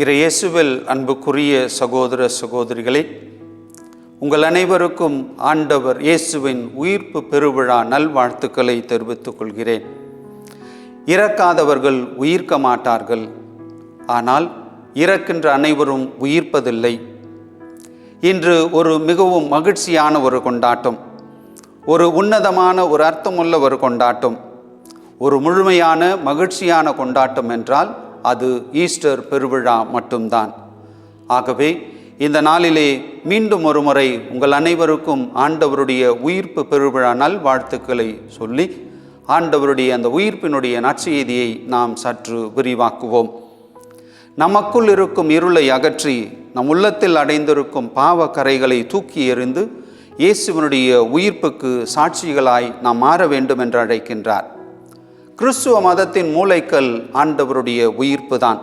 இறையேசுவில் அன்புக்குரிய சகோதர சகோதரிகளே உங்கள் அனைவருக்கும் ஆண்டவர் இயேசுவின் உயிர்ப்பு பெருவிழா நல்வாழ்த்துக்களை தெரிவித்துக் கொள்கிறேன். இறக்காதவர்கள் உயிர்க்க மாட்டார்கள் ஆனால் இறக்கின்ற அனைவரும் உயிர்ப்பதில்லை. இன்று ஒரு மிகவும் மகிழ்ச்சியான ஒரு கொண்டாட்டம் ஒரு உன்னதமான ஒரு அர்த்தமுள்ள ஒரு கொண்டாட்டம் ஒரு முழுமையான மகிழ்ச்சியான கொண்டாட்டம் என்றால் அது ஈஸ்டர் பெருவிழா மட்டும்தான். ஆகவே இந்த நாளிலே மீண்டும் ஒருமுறை உங்கள் அனைவருக்கும் ஆண்டவருடைய உயிர்ப்பு பெருவிழா நல் வாழ்த்துக்களை சொல்லி ஆண்டவருடைய அந்த உயிர்ப்பினுடைய நற்செய்தியை நாம் சற்று விரிவாக்குவோம். நமக்குள் இருக்கும் இருளை அகற்றி நம் உள்ளத்தில் அடைந்திருக்கும் பாவ கரைகளை தூக்கி எறிந்து இயேசுவனுடைய உயிர்ப்புக்கு சாட்சிகளாய் நாம் மாற வேண்டும் என்று அழைக்கின்றார். கிறிஸ்துவ மதத்தின் மூளைக்கல் ஆண்டவருடைய உயிர்ப்பு தான்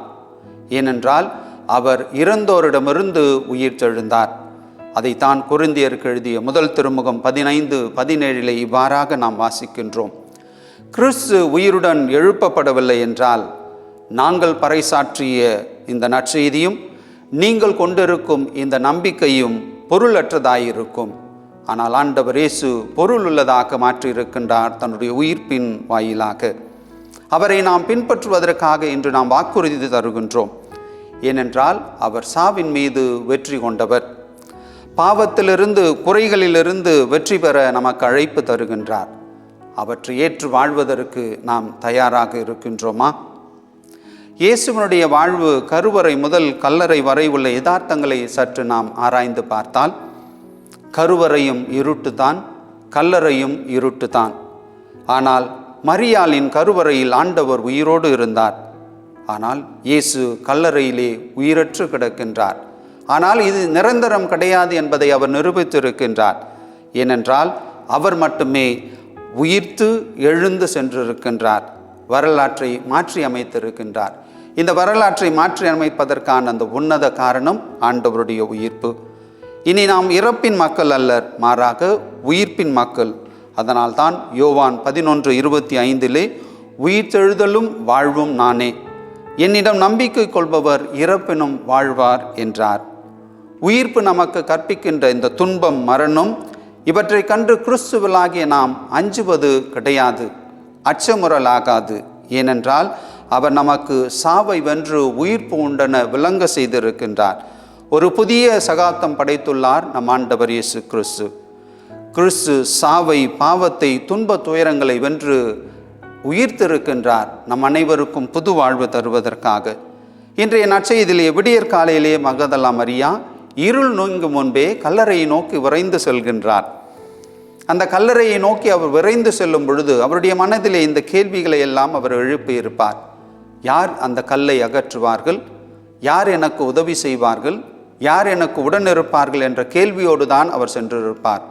ஏனென்றால் அவர் இறந்தோரிடமிருந்து உயிர் தெழுந்தார். அதைத்தான் குருந்தியருக்கு எழுதிய முதல் திருமுகம் பதினைந்து பதினேழிலே இவ்வாறாக நாம் வாசிக்கின்றோம். கிறிஸ்து உயிருடன் எழுப்பப்படவில்லை என்றால் நாங்கள் பறைசாற்றிய இந்த நற்செய்தியும் நீங்கள் கொண்டிருக்கும் இந்த நம்பிக்கையும் பொருளற்றதாயிருக்கும். ஆனால் ஆண்டவர் இயேசு பொருள் உள்ளதாக மாற்றியிருக்கின்றார் தன்னுடைய உயிர்ப்பின் வாயிலாக. அவரை நாம் பின்பற்றுவதற்காக இன்று நாம் வாக்குறுதி தருகின்றோம். ஏனென்றால் அவர் சாவின் மீது வெற்றி கொண்டவர். பாவத்திலிருந்து குறைகளிலிருந்து வெற்றி பெற நமக்கு அழைப்பு தருகின்றார். அவற்றை ஏற்று வாழ்வதற்கு நாம் தயாராக இருக்கின்றோமா? இயேசுவனுடைய வாழ்வு கருவறை முதல் கல்லறை வரை உள்ள யதார்த்தங்களை சற்று நாம் ஆராய்ந்து பார்த்தால் கருவறையும் இருட்டுதான் கல்லறையும் இருட்டுதான். ஆனால் மரியாளின் கருவறையில் ஆண்டவர் உயிரோடு இருந்தார். ஆனால் இயேசு கல்லறையிலே உயிரற்று கிடக்கின்றார். ஆனால் இது நிரந்தரம் கிடையாது என்பதை அவர் நிரூபித்திருக்கின்றார். ஏனென்றால் அவர் மட்டுமே உயிர்த்து எழுந்து சென்றிருக்கின்றார். வரலாற்றை மாற்றி அமைத்திருக்கின்றார். இந்த வரலாற்றை மாற்றி அமைப்பதற்கான அந்த உன்னத காரணம் ஆண்டவருடைய உயிர்ப்பு. இனி நாம் இறப்பின் மக்கள் அல்லர் மாறாக உயிர்ப்பின் மக்கள் அதனால்தான் யோவான் பதினொன்று இருபத்தி ஐந்திலே உயிர்த்தெழுதலும் வாழ்வும் நானே. என்னிடம் நம்பிக்கை கொள்பவர் இறப்பினும் வாழ்வார் என்றார். உயிர்ப்பு நமக்கு கற்பிக்கின்ற இந்த துன்பம் மரணம் இவற்றை கண்டு கிறிஸ்துவலாகிய நாம் அஞ்சுவது கிடையாது அச்சமுறலாகாது. ஏனென்றால் அவர் நமக்கு சாவை வென்று உயிர்ப்பு உண்டென விளங்க செய்திருக்கின்றார். ஒரு புதிய சகாப்தம் படைத்துள்ளார் நம் ஆண்டவர் இயேசு கிறிஸ்து. கிறிஸ்து சாவை பாவத்தை துன்ப துயரங்களை வென்று உயிர்த்திருக்கின்றார் நம் அனைவருக்கும் புது வாழ்வு தருவதற்காக. இன்றைய நற்செய்தியிலே விடியற் காலையிலேயே மகதலா மரியா இருள் நோங்கும் முன்பே கல்லறையை நோக்கி விரைந்து செல்கின்றார். அந்த கல்லறையை நோக்கி அவர் விரைந்து செல்லும் பொழுது அவருடைய மனதிலே இந்த கேள்விகளை எல்லாம் அவர் எழுப்பியிருப்பார். யார் அந்த கல்லை அகற்றுவார்கள்? யார் எனக்கு உதவி செய்வார்கள்? யார் எனக்கு உடனிருப்பார்கள் என்ற கேள்வியோடு தான் அவர் சென்றிருப்பார்.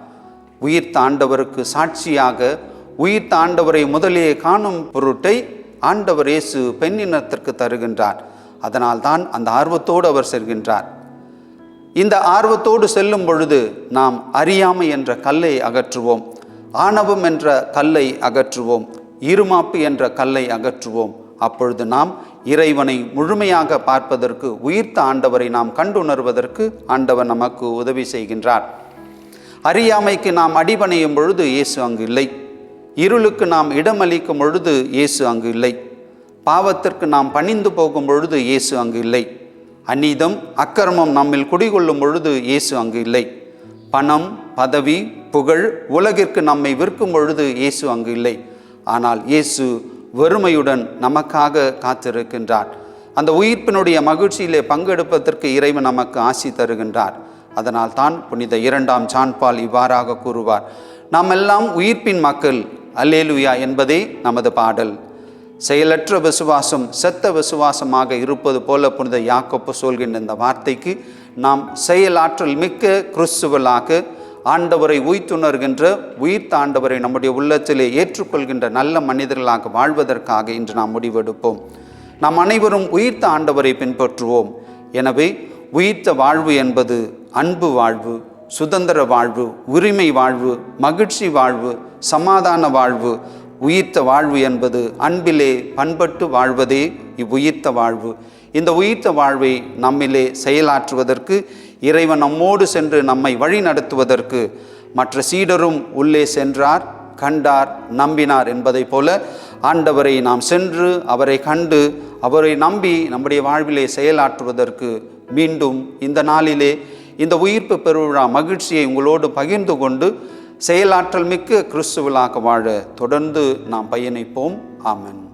உயிர் தாண்டவருக்கு சாட்சியாக உயிர் தாண்டவரை முதலே காணும் பொருட்டை ஆண்டவர் இயேசு பெண்ணினத்திற்கு தருகின்றார். அதனால் தான் அந்த ஆர்வத்தோடு அவர் செல்கின்றார். இந்த ஆர்வத்தோடு செல்லும் பொழுது நாம் அறியாமை என்ற கல்லை அகற்றுவோம். ஆணவம் என்ற கல்லை அகற்றுவோம். இருமாப்பு என்ற கல்லை அகற்றுவோம். அப்பொழுது நாம் இறைவனை முழுமையாக பார்ப்பதற்கு உயிர்த்த ஆண்டவரை நாம் கண்டுணர்வதற்கு ஆண்டவர் நமக்கு உதவி செய்கின்றார். அறியாமைக்கு நாம் அடிபணியும் பொழுது இயேசு அங்கு இல்லை. இருளுக்கு நாம் இடமளிக்கும் பொழுது இயேசு அங்கு இல்லை. பாவத்திற்கு நாம் பணிந்து போகும் பொழுது இயேசு அங்கு இல்லை. அநீதம் அக்கிரமம் நம்மில் குடிகொள்ளும் பொழுது இயேசு அங்கு இல்லை. பணம் பதவி புகழ் உலகிற்கு நம்மை விற்கும் பொழுது இயேசு அங்கு இல்லை. ஆனால் இயேசு வெறுமையுடன் நமக்காக காத்திருக்கின்றார். அந்த உயிர்ப்பினுடைய மகிழ்ச்சியிலே பங்கெடுப்பதற்கு இறைவன் நமக்கு ஆசி தருகின்றார். அதனால் தான் புனித இரண்டாம் சான்பால் இவ்வாறாக கூறுவார் நாம் எல்லாம் உயிர்ப்பின் மக்கள் அல்லேலுயா என்பதே நமது பாடல். செயலற்ற விசுவாசம் செத்த விசுவாசமாக இருப்பது போல புனித யாக்கப்பு சொல்கின்ற இந்த வார்த்தைக்கு நாம் செயலாற்றல் மிக்க கிறிஸ்துவலாக ஆண்டவரை உய்த்துணர்கின்ற உயிர்த்த ஆண்டவரை நம்முடைய உள்ளத்திலே ஏற்றுக்கொள்கின்ற நல்ல மனிதர்களாக வாழ்வதற்காக இன்று நாம் முடிவெடுப்போம். நாம் அனைவரும் உயிர்த்த ஆண்டவரை பின்பற்றுவோம். எனவே உயிர்த்த வாழ்வு என்பது அன்பு வாழ்வு சுதந்திர வாழ்வு உரிமை வாழ்வு மகிழ்ச்சி வாழ்வு சமாதான வாழ்வு உயிர்த்த வாழ்வு என்பது அன்பிலே பண்பட்டு வாழ்வதே இவ்வுயிர்த்த வாழ்வு. இந்த உயிர்த்த வாழ்வை நம்மிலே செயலாற்றுவதற்கு இறைவன் நம்மோடு சென்று நம்மை வழி நடத்துவதற்கு மற்ற சீடரும் உள்ளே சென்றார் கண்டார் நம்பினார் என்பதைப் போல ஆண்டவரை நாம் சென்று அவரை கண்டு அவரை நம்பி நம்முடைய வாழ்விலே செயலாற்றுவதற்கு மீண்டும் இந்த நாளிலே இந்த உயிர்ப்பு பெருவிழா மகிழ்ச்சியை உங்களோடு பகிர்ந்து கொண்டு செயலாற்றல் மிக்க கிறிஸ்துவலாக வாழ தொடர்ந்து நாம் பயணிப்போம். ஆமென்.